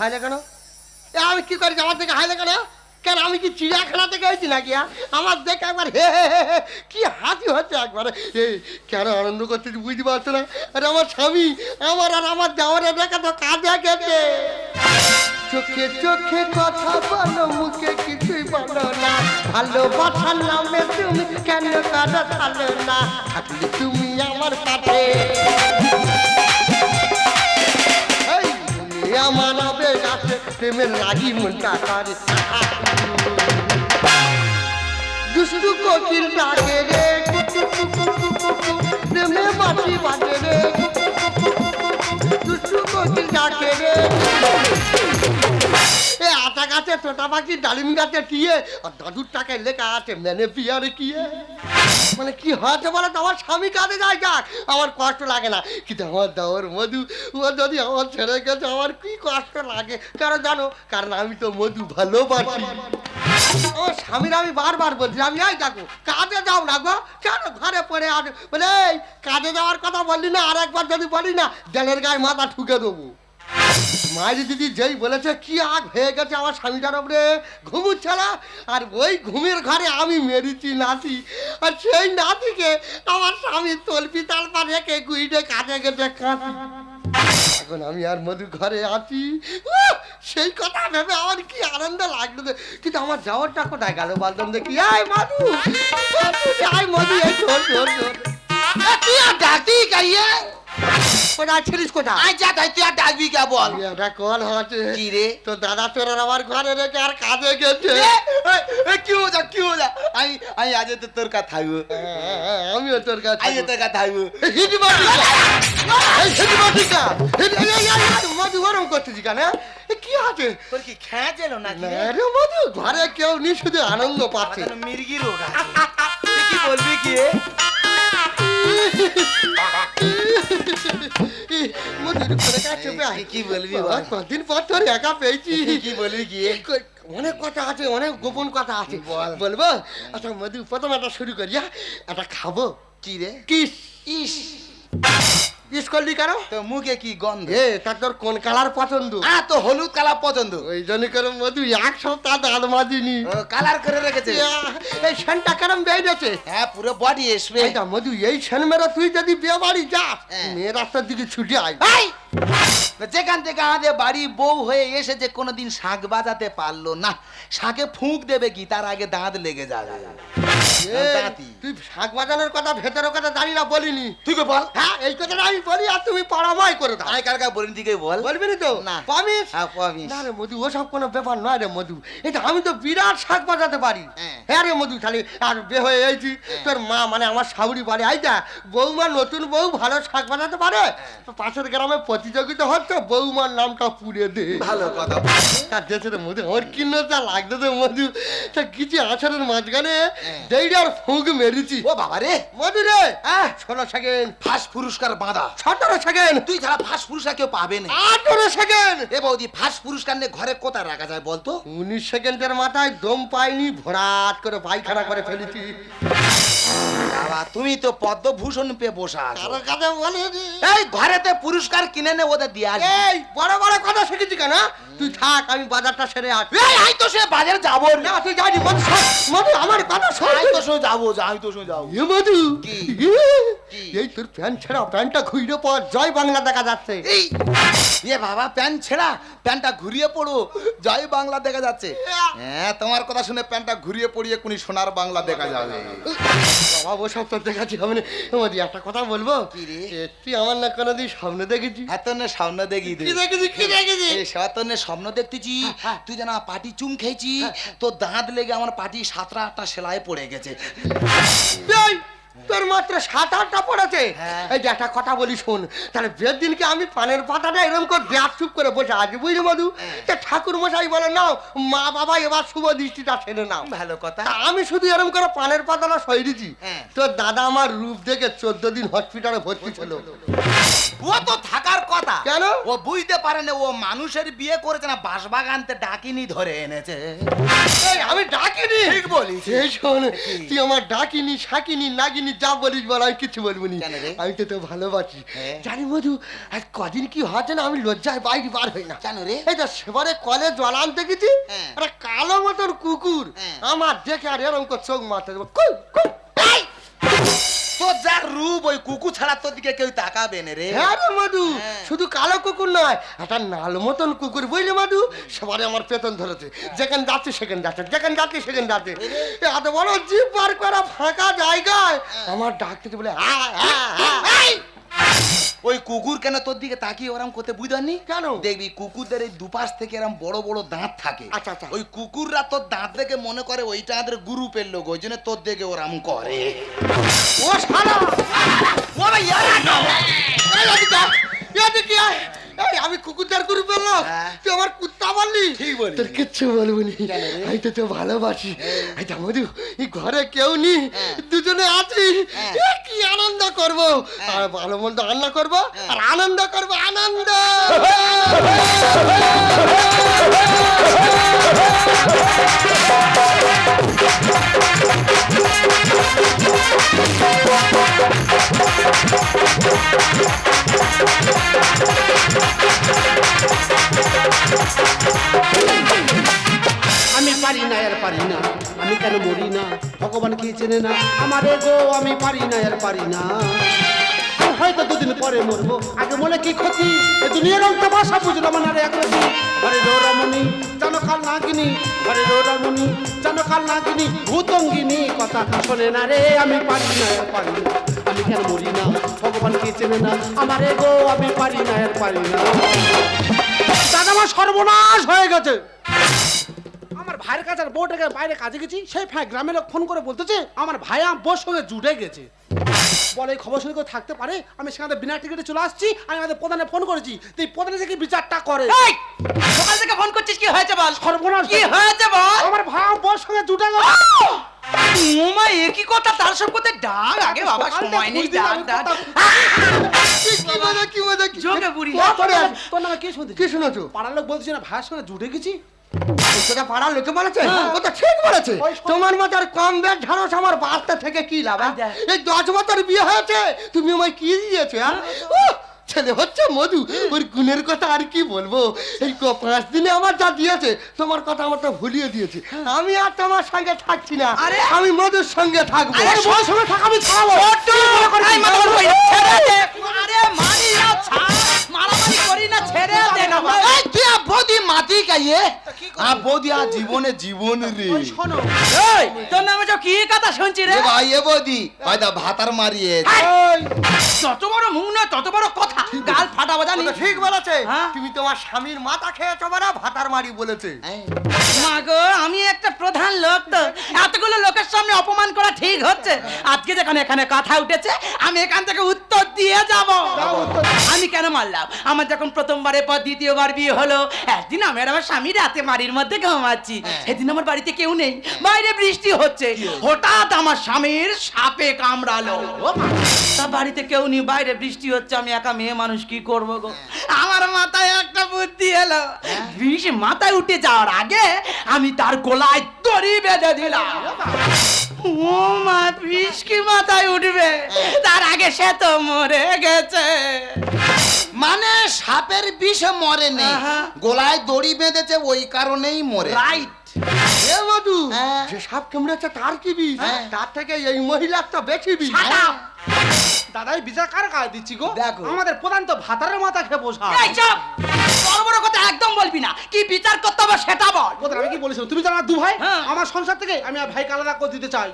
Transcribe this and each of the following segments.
হাইলে কেন? আমি কি করেছি আমার থেকে হাইলে কেন? কেন আমি কি চিড়িয়াখানা থেকে হয়েছি নাকি হ্যাঁ? আমার দেখে একবার, হে হে হে কি হাসি হচ্ছে একবারে। এই, কেন আনন্দ করতেছি বুঝতে পারছ না? আরে আমার স্বামী, আমার আর আমার যাওয়ার দেখা তো কাজে গেছে। চোখে চোখে কথা বলো, মুখে কিছুই বলো না। ভালোবাসার নামে তুমি কেন কাটা থালো না। থাকলে তুমি আমার কাছে। তুমি আমার আবেগ আছে প্রেমের লাগি মনটা করে দুষ্টু কোকিল ডাকে রে কুকু কুকু কুকু কুকু, প্রেমে বাঁশি বাজে রে কুকু কুকু পাখি ডালিম গাছে আর দাদুর টাকায় লেখা আছে মেনে কিয়ে মানে কি হয়েছে বলে আমার স্বামী যায় যাক, আমার কষ্ট লাগে না। কিন্তু আমার মধু, ও যদি আমার ছেড়ে গেছে আমার কি কষ্ট লাগে? জানো, কারণ আমি তো মধু ভালোবাসি। ও স্বামীর আমি বারবার বলছি, আমি এই দেখো কাজে যাও না গো। কেন ঘরে পড়ে আছে? বলে কাজে যাওয়ার কথা বললি না আর একবার যদি বলি না জেলের গায়ে মাথা ঠুকে দেবো। মায়ের দিদি যেই বলেছে, কি আগ হয়ে গেছে আমার স্বামীটার ওপরে ঘুমুচ্ছে না? আর ওই ঘুমের ঘরে আমি মেরেছি নাতি। আর সেই নাতিকে আমার স্বামী তলপি তালপা রেখে গুইডে কাজে গেছে কাঁচি এখন আমি আর মধু ঘরে আছি। সেই কথা ভেবে আমার কি আনন্দ লাগল কিন্তু আমার যাওয়ারটা কোথায় গেল বলতাম দেখি। আয় মধু আয় মধু, এই চল চল চল তুই গাইয়ে কোথায় ছিলিস কোথায়? আই তাই তুই আর ডাকবি কে বল? এটা কল হচ্ছে কি রে? তো দাদা তোর আমার ঘরে রেখে আর কাজে গেছে। এ, এ, এ, কি মজা কি আমি আমি আজ তো তোর কাছে থাকব। আমিও তোর কাছে আজ তোর কাছে থাকব। হিদি বাটিকা এই বাটিকা এই, এই, এই, এই, এই, মধু গরম করতেছি কেন? কি আছে? তোর কি খেয়ে যেল না না রে মধু ঘরে কেউ নি শুধু আনন্দ পাচ্ছে। মির্গি রোগ কি বলবি কি এ? মধু করে কাছে পে কি- কি বলবি বল? বাবা, পর তোর একা পেয়েছি কি বলবি কি অনেক কথা আছে অনেক গোপন কথা আছে বল। বলব আচ্ছা মধু প্রথম একটা শুরু করি হ্যাঁ? একটা খাব কি রে কিস ইস কিস করলি কেন? তো মুখে কি গন্ধ? এ তা তোর কোন কালার পছন্দ? আ তো হলুদ কালার পছন্দ। ওই জন্য করে মধু এক সপ্তাহ দাঁত মাজিনি। কালার করে রেখেছে। এই সেনটা কেরম বেরিয়েছে হ্যাঁ পুরো বডি আসবে এইটা মধু এই সেন মেরা তুই যদি বিয়ে বাড়ি যাস হ্যাঁ। মেয়ে রাস্তার দিকে ছুটে আয়! যেখান থেকে আমাদের বাড়ি বউ হয়ে এসেছে কোনোদিন শাঁখ বাজাতে পারল না শাঁখে ফুঁক দেবে কি তার আগে দাঁত লেগে যাবে। এই, তুই শাক বাজানোর কথা ভেতরের কথা জানি না বলিনি। তুই বল? হ্যাঁ এই কথাটা আমি বলি আর তুমি পরাময় করে দাও। আমি কার কার বলিনি তুই কে বল? বলবি না তো? না। পামিস হ্যাঁ পাবি না রে মধু ওসব কোনো ব্যাপার নয় রে মধু। এটা আমি তো বিরাট শাক বাজাতে পারি। হ্যাঁ। হ্যাঁ রে মধু খালি আর বে হয়ে এইছি তোর মা মানে আমার বাড়ি আইতা বৌমা নতুন বউ ভালো শাক বাজাতে পারে? তো পাশের গ্রামে প্রতিযোগিতা হচ্ছে বৌমার নামটা পুড়ে দে। ভালো কথা। আর দেশে রে মধু? আমার কিন্নটা লাগতো তো মধু? তা কিছু আছারের মাঝখানে হ্যাঁ। দেইডার ফুঁক মেরেছি। ও বাবা রে। মধু রে হ্যাঁ। ষোলো সেকেন্ড ফার্স্ট পুরস্কার বাঁধা। সতেরো সেকেন্ড তুই ছাড়া ফার্স্ট পুরুষরা কেউ পাবে না। আঠারো সেকেন্ড এ বৌদি ফার্স্ট পুরুষকার নিয়ে ঘরে কোথায় রাখা যায় বলতো? উনিশ সেকেন্ডের মাথায় দম পাইনি ভরাট করে পায়খানা করে ফেলেছি। বাবা তুমি তো পদ্মভূষণ পেয়ে বসা আছো। কারও কাছে বলে এই ঘরেতে পুরস্কার কিনে নে ওদের দিয়ে আসবি। এই বড় বড় কথা শিখেছি কেন? তুই থাক আমি বাজারটা সেরে আসি এই আই তো সে বাজার যাব না তুই যাবি মধু শোন, মধু আমার কথা শোন। আই তো সে যাব যাই তো সে যাব। এ মধু কি? এ, কি? এই তোর প্যান্ট ছেড়া প্যান্টটা ঘুরে পর জয় বাংলা দেখা যাচ্ছে। এই এ বাবা প্যান্ট ছেড়া প্যান্টটা ঘুরিয়ে পড়ো জয় বাংলা দেখা যাচ্ছে। হ্যাঁ তোমার কথা শুনে প্যান্টটা ঘুরিয়ে পড়িয়ে কোনি সোনার বাংলা দেখা যাবে। বাবা তোর দেখাচ্ছি আমি মধু একটা কথা বলব? কি রে? তুই আমার না কোনোদিন স্বপ্ন দেখেছি এত না স্বপ্ন দেখি কি দেখেছি কি দেখেছি সাতনে স্বপ্ন দেখতেছি। তুই যেন পাটি চুম খেয়েছি তোর দাঁত লেগে আমার পাটি সাতটা আটটা সেলাই পড়ে গেছে। তোর মাত্র সাত আটটা পড়েছে। হ্যাঁ। এই যে একটা কথা বলি শোন। তাহলে বিয়ের দিনকে আমি পানের পাতাটা এরকম করে চুপ করে বসে আছি বুঝলি মধু তা ঠাকুর মশাই বলে নাও মা বাবা এবার শুভ দৃষ্টিটা ছেড়ে নাও। ভালো কথা। আমি শুধু এরকম করে পানের পাতাটা সই দিছি হ্যাঁ। তোর দাদা আমার রূপ দেখে চোদ্দ দিন হসপিটালে ভর্তি ছিল। ও তো থাকার কথা। কেন? ও বুঝতে পারে না ও মানুষের বিয়ে করেছে না বাঁশবাগানতে ডাকিনি ধরে এনেছে। আমি ডাকিনি? ঠিক বলি। এই শোন তুই আমার ডাকিনি শাকিনি নাগিনি যা বলিস বল আমি কিছু বলব নি আমি তো তো ভালোবাসি হ্যাঁ। জানি মধু আজ কদিন কি হচ্ছে না আমি লজ্জায় বাইরে বার হই না কেন রে? এই তো সেবারে কলে জল আনতে গেছি হ্যাঁ। একটা কালো মতন কুকুর হ্যাঁ। আমার দেখে আর এরকম চোখ মারতে দেবো! তোর যা রূপ ওই কুকুর ছাড়া তোর দিকে কেউ তাকাবে না রে। হ্যাঁ রে মধু হ্যাঁ। শুধু কালো কুকুর নয় একটা নাল মতন কুকুর বুঝলি মাদু? সবারে আমার পেতন ধরেছে। যেখানে যাচ্ছে সেখানে যাচ্ছে যেখানে যাচ্ছে সেখানে যাচ্ছে। এত বড় জিপ পার করা ফাঁকা জায়গায় আমার ডাকতে বলে হ্যাঁ হ্যাঁ হা এই! ওই কুকুর কেন তোর দিকে তাকিয়ে ওরম করতে বুঝানি কেন? দেখবি কুকুরদের এই দুপাশ থেকে এরম বড় বড় দাঁত থাকে আচ্ছা, আচ্ছা। ওই কুকুররা তোর দাঁত দেখে মনে করে ওইটা আমাদের গ্রুপের লোক ওই জন্য তোর দেখে ওরম করে ও শালা বললি তোর কিচ্ছু বলব নি আমি তো তো ভালোবাসি এই তো মধু এই ঘরে কেউ নি হ্যাঁ। দুজনে আছি। হ্যাঁ। কি আনন্দ করব? আর ভালো মন্দ রান্না করব? আর আনন্দ করব আনন্দ। আমি চেনে না। আমার গো, আমি পারি না, আর পারি না। হয়তো দুদিন পরে মরবো। আগে মনে কি ক্ষতি? এ দুনিয়ার অন্ত ভাষা বুঝলাম না রে একরতি ঘরে রো রমণী জানো কাল নাগিনী। ঘরে রো রমণী জানো কাল নাগিনী, ভূতঙ্গিনী। কথা শোনে না রে, আমি পারি না, আর পারি না। আমি কেন মরি না? ভগবান কি চেনে না? আমার গো, আমি পারি না, আর পারি না। দাদা আমার সর্বনাশ হয়ে গেছে। ভাইয়ের কাছে আর বউটাকে বাইরে কাজে গেছি সেই ভাই গ্রামের লোক ফোন করে বলতেছে আমার ভাই আমার বউর সঙ্গে জুটে গেছে। বলে এই খবর শুনে কেউ থাকতে পারে? আমি সেখানে বিনা টিকিটে চলে আসছি আমি আমাদের প্রধানে ফোন করেছি তুই প্রধানে থেকে বিচারটা করে? এই সকাল থেকে ফোন করছিস কি হয়েছে বল? সর্বনাশ কি হয়েছে বল? আমার ভাই আমার বউর সঙ্গে জুটে গেছে কথা? তার সব কথা ডাক আগে বাবা সময় নেই ডাক ডাক। কি মজা কি মজা কি যোগে বুড়ি। তোর- নামে- কি শুনতে? কি শুনেছো? পাড়ার লোক বলছে না ভাইয়ের সঙ্গে জুটে গেছি সেটা পাড়ার লোকে বলেছে? ও তো ঠিক বলেছে। তোমার মতো আর কম বেশ ঢাড়স আমার বাচ্চা থেকে কি লাভ হ্যাঁ? এই দশ বছর বিয়ে হয়েছে তুমি আমায় কি দিয়েছ হ্যাঁ? ছেলে হচ্ছে মধু। ওর গুণের কথা আর কি বলব? এই পাঁচ দিনে আমার যা দিয়েছে তোমার কথা আমার তো ভুলিয়ে দিয়েছে। আমি আর তোমার সঙ্গে থাকছি না। আরে! আমি মধুর সঙ্গে থাকব। আরে মারি না। ছাড়। মারামারি করি না ছেড়ে দে না বাবা। এই তুই আর বৌদি বৌদি আর জীবনে জীবন রে। শোনো। এই তোর নামে কি কথা শুনছি রে? বৌদি হয়তো ভাতার মারিয়ে। যত বড় মুখ নয় তত বড় কথা। গাল ফাটাবো ও জানি ঠিক বলেছে। হ্যাঁ? তুমি তোমার স্বামীর মাথা খেয়েছো বারা ভাতার মারি বলেছে। আমি একটা প্রধান লোক তো। এতগুলো লোকের সামনে অপমান করা ঠিক হচ্ছে। আজকে যখন এখানে কথা উঠেছে আমি এখান থেকে দিয়ে যাব। আমি কেন মারলাম? আমার যখন প্রথমবারের পর দ্বিতীয়বার বিয়ে হলো একদিন আমি আর আমার স্বামী রাতে বাড়ির মধ্যে ঘুমাচ্ছি। সেদিন আমার বাড়িতে কেউ নেই। বাইরে বৃষ্টি হচ্ছে। হঠাৎ আমার স্বামীর সাপে কামড়ালো। তা বাড়িতে কেউ নেই বাইরে বৃষ্টি হচ্ছে আমি একা মেয়ে মানুষ কি করব গো? আমার মাথায় একটা বুদ্ধি এলো। বিষ মাথায় উঠে যাওয়ার আগে আমি তার গোলায় দড়ি বেঁধে দিলাম। ও মা। বিষ কি মাথায় উঠবে? তার আগে সে তো মরে গেছে মানে সাপের বিষে মরে নেই। গোলায় দড়ি বেঁধেছে ওই কারণেই মরে রাইট এ হ্যাঁ। যে সাপ কামড়েছে তার কি বিষ হ্যাঁ। তার থেকে এই মহিলার তো বেশি বিষ দাদাই! দাদা এই বিচার কার গায়ে দিচ্ছি গো দেখো। আমাদের প্রধান তো ভাতারের মাথা খেয়ে বসা! বড় বড় কথা একদম বলবি না। কি বিচার করতে হবে সেটা বল। আমি কি বলেছিলাম? তুমি জানা দু ভাই? হ্যাঁ। আমার সংসার থেকে আমি আর ভাইকে আলাদা করে দিতে চাই।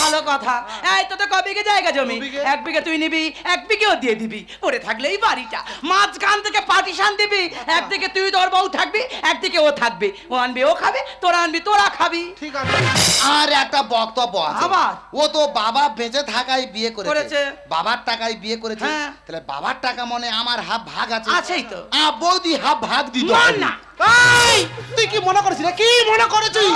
ভালো কথা। এই তো তো ক বিঘে জায়গা জমি? দু বিঘে। এক বিঘে তুই নিবি এক বিঘেও দিয়ে দিবি। পড়ে থাকলে এই বাড়িটা। মাঝখান থেকে পার্টিশন দিবি। একদিকে তুই তোর বউ থাকবি একদিকে ও থাকবে। ও আনবি ও খাবে তোরা আনবি তোরা খাবি। ঠিক আছে। আর একটা বক্তব্য আছে। আবার? ও তো বাবা বেঁচে থাকায় বিয়ে করেছে। করেছে। বাবার টাকায় বিয়ে করেছে। হ্যাঁ। তাহলে বাবার টাকা মনে আমার হাফ ভাগ আছে। আছেই তো। আ বৌদি হাফ ভাগ দিত মার না। এই তুই কি মনে করেছিস? কি মনে করেছিস!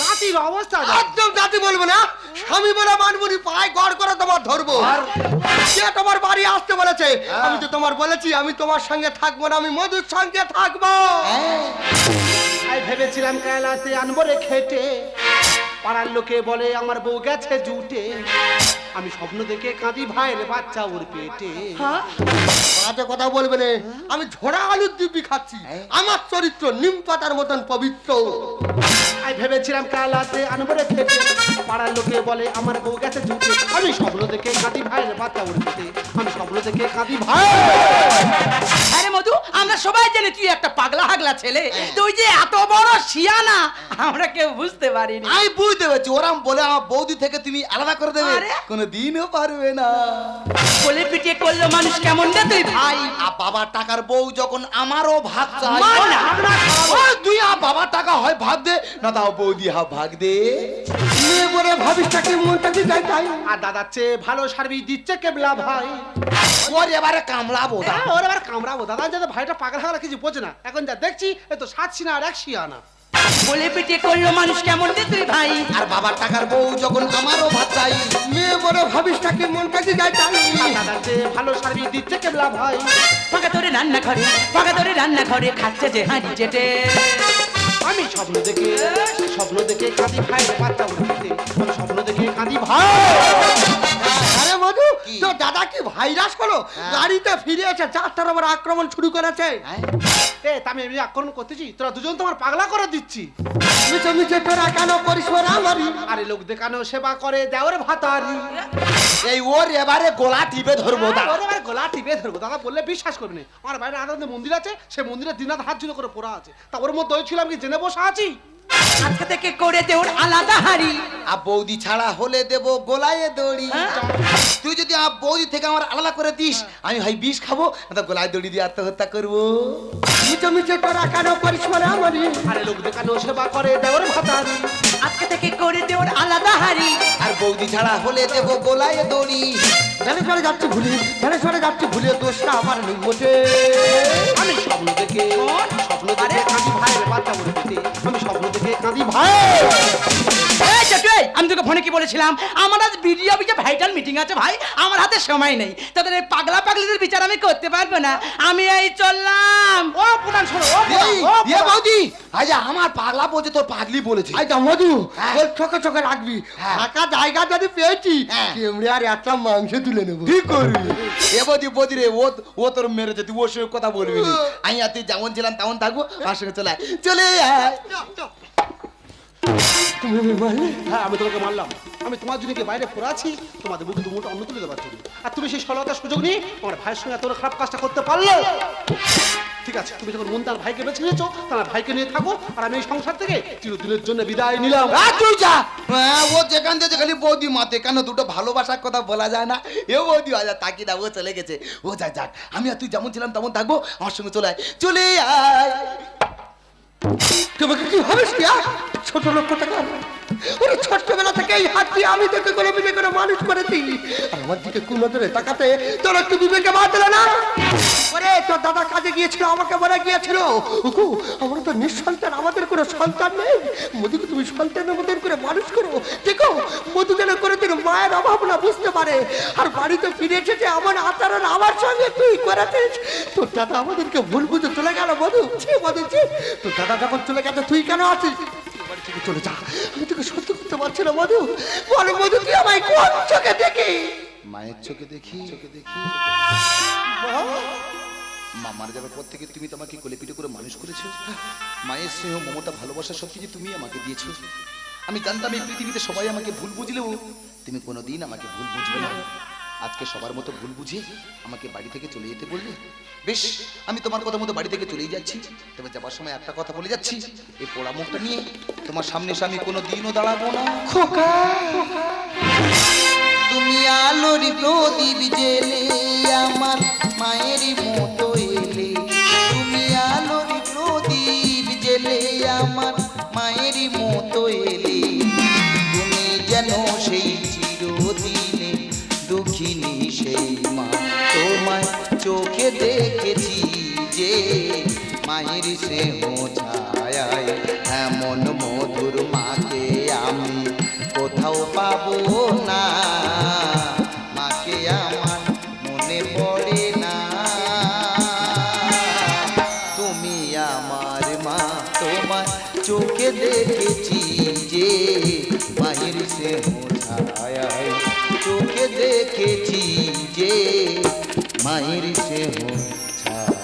জাতির অবস্থা একদম জাতি বলব না। স্বামী বলে মানবুনি পায়ে গড় করে তোমার ধরবো। কে তোমার বাড়ি আসতে বলেছে। আমি তো তোমার বলেছি আমি তোমার সঙ্গে থাকব না আমি মধুর সঙ্গে থাকব। ভেবেছিলাম কালাতে আনব রে খেটে। পাড়ার লোকে বলে আমার বউ গেছে জুটে। আমি স্বপ্ন দেখে কাঁদি ভাইয়ের বাচ্চা ওর পেটে। বাজে কথা বলবে না আমি ঝোড়া আলুর দিব্যি খাচ্ছি। আমার চরিত্র নিম পাতার মতন পবিত্র। আমি ভেবেছিলাম কাল আনব রে খেটে পাড়ার লোকে বলে আমার বউ গেছে জুটে। আমি স্বপ্ন দেখে কাঁদি ভাইয়ের বাচ্চা ওর পেটে। আমি স্বপ্ন দেখে কাঁদি ভাই মধু আমরা সবাই জানি তুই একটা পাগলা হাগলা ছেলে। তুই যে এত বড় শিয়ানা আমরা কেউ বুঝতে পারিনি। আমি বুঝতে পারছি ওরাম বলে আমার বৌদি থেকে তুমি আলাদা করে দেবে। কোনো দিনও পারবে না। কোলে পিটিয়ে করল মানুষ কেমন রে তুই ভাই? আর বাবার টাকার বউ যখন আমারও ভাগ চাই না। দুই হা বাবার টাকা হয় ভাগ দে না তাও বৌদি হা ভাগ দে। মেয়ে বলে ভাবিস তাকে মনটা কি যাই তাই? আর দাদার চেয়ে ভালো সার্ভিস দিচ্ছে কেবলা ভাই। ওর এবারে কামড়াবো দা হ্যাঁ, ওর এবার কামড়াবো দাদা। যাতে ভাইটা পাগল হাগলা কিছু বোঝে না। এখন যা দেখছি এ তো সাত সিনা আর এক শিয়ানা। কোলে পিটিয়ে করল মানুষ কেমন রে তুই ভাই? আর বাবার টাকার বউ যখন আমারও চাই। মেয়ে বলে ভাবিস তাকে মনটা কি যাই তাই? ভালো সার্ভিস দিচ্ছে কেবলা ভাই। ফাঁকা তোরে রান্না ঘরে ফাঁকা তোরে রান্না ঘরে খাচ্ছে যে হাঁড়ি চেটে আমি স্বপ্ন দেখে স্বপ্ন দেখে কাঁদি ভাই পাতা উঠতে স্বপ্ন দেখে কাঁদি ভাই। মধু? তো দাদা কি ভাইরাস হলো গাড়িতে ফিরে এসে চারটার আবার আক্রমণ শুরু করেছে। এ আমি এমনি আক্রমণ করতেছি। তোরা দুজন তোমার পাগলা করে দিচ্ছি। মিছে মিছে তোরা কেন করিস ওরা আমারই? আরে লোক দেখানো সেবা করে দেওয়ার ভাতারি। এই ওর এবারে গোলা টিপে ধরবো দা ওরে এবার গলা টিপে ধরবো। দাদা বললে বিশ্বাস করবে। না আমার বাইরে আনন্দে মন্দির আছে সে মন্দিরে দিনাথ হাত জুড়ে করে পড়া আছে। তা ওর মধ্যে ওই ছিল কি জেনে বসে আছি? আজকে থেকে করে দে ওর আলাদা হাড়ি। আর বৌদি ছাড়া হলে দেব গোলায় দড়ি। হ্যাঁ? তুই যদি আমার বৌদি থেকে আমার আলাদা করে দিস আমি ভাই বিষ খাব না গোলায় দড়ি দিয়ে আত্মহত্যা করব। মিছে মিছে তোরা কেন করিস ওরা আমারই আরে লোক দেখানো সেবা করে দেওয়ার ভাতারি আজকে থেকে করে দে ওর আলাদা হাড়ি। আর বৌদি ছাড়া হলে দেব গোলায় দড়ি। ধানেশ্বরে যাচ্ছি ভুলি ধানেশ্বরে যাচ্ছি ভুলিয়ে দোষটা আমার নেই মোটে। আমি স্বপ্ন দেখে স্বপ্ন দেখে কাঁদি ভাইয়ের বাচ্চা উঠতে আমি স্বপ্ন দেখে কাঁদি ভাই এই ছোটু, এই, আমি তোকে ফোনে কি বলেছিলাম আমার আজ বিডিও অফিসে ভাইটাল মিটিং আছে ভাই আমার হাতে সময় নেই তাদের এই পাগলা পাগলিদের বিচার আমি করতে পারব না আমি এই চললাম ও পুরান শোনো ও পুরাণ, ও এ বৌদি আজ আমার পাগলা বলছে তোর পাগলি বলেছে মধু হ্যাঁ। ওই রাখবি হ্যাঁ। ফাঁকা জায়গা যদি পেয়েছি হ্যাঁ। কেমড়ে আর একটা মাংস তুলে নেব ঠিক করবি এ বৌদি বৌদি রে ও ও তোর মেরেছে তুই ওর সঙ্গে কথা বলবি না। আমি আর তুই যেমন ছিলাম তেমন থাকব আমার সঙ্গে চলে আয়। চলে আয়। হ্যাঁ বিদায় নিলাম। হ্যাঁ, ও যেখান খালি বৌদি কেন দুটো ভালোবাসার কথা বলা যায় না? এ বৌদি আজ তাকি দা ও চলে গেছে। ও যা যাক আমি আর তুই যেমন ছিলাম তেমন থাকব আমার সঙ্গে চলে আয়। চলে আয়! তোমাকে কি কি আহ? ছোট লোক টাকা ওরে ছোট্টবেলা থেকে এই হাত আমি তোকে করে বিবে করে মানুষ করেছি। আর আমার দিকে কোন নজরে তাকাতে তোর একটু বিবেকে বাঁধলে না? ওরে, তোর দাদা কাজে গিয়েছিল, আমাকে বলে গিয়েছিল, উকু, আমরা তো নিঃসন্তান, আমাদের কোনো সন্তান নেই। মধুকে তুমি সন্তানের মতন করে মানুষ করো। দেখো, মধু যেন করে দিন মায়ের অভাব না বুঝতে পারে। আর বাড়িতে ফিরে এসেছে আমার আচরণ আমার সঙ্গে তুই করেছিস। তোর দাদা আমাদেরকে ভুল বুঝে চলে গেল, মধু। ছি মধু, ছি। তোর দাদা যখন চলে গেছে, তুই কেন আছিস? বাড়ি থেকে চলে যা। আমি তোকে সহ্য করতে পারছি না মধু। বল মধু তুই আমায় কোন চোখে দেখি? মায়ের চোখে দেখি। চোখে দেখি। মা মারা যাবার পর থেকে তুমি তোমাকে কোলে পিঠে করে মানুষ করেছ। মায়ের স্নেহ মমতা ভালোবাসা সব কিছু তুমি আমাকে দিয়েছ। আমি জানতাম এই পৃথিবীতে সবাই আমাকে ভুল বুঝলেও তুমি কোনোদিন আমাকে ভুল বুঝবে না। আজকে সবার মতো ভুল বুঝে আমাকে বাড়ি থেকে চলে যেতে বললে? বেশ আমি তোমার কথা মতো বাড়ি থেকে চলেই যাচ্ছি। তবে যাবার সময় একটা কথা বলে যাচ্ছি। এই পোড়া মুখটা নিয়ে তোমার সামনে আমি কোনো দিনও দাঁড়াবো না। খোকা। তুমি আলোর প্রদীপ জেলে আমার মায়ের মতো এলে। তুমি আলোর প্রদীপ জেলে আমার মায়ের মতো এলে। তুমি যেন সেই দেখেছি যে মায়ের সে ছায় এমন মধুর মাকে আমি কোথাও পাবো না। মাকে আমার মনে পড়ে না। তুমি আমার মা, তোমার চোখে দেখেছি যে মাহির সে ছায় চোখে দেখেছি মায়ের সেহ ছায়া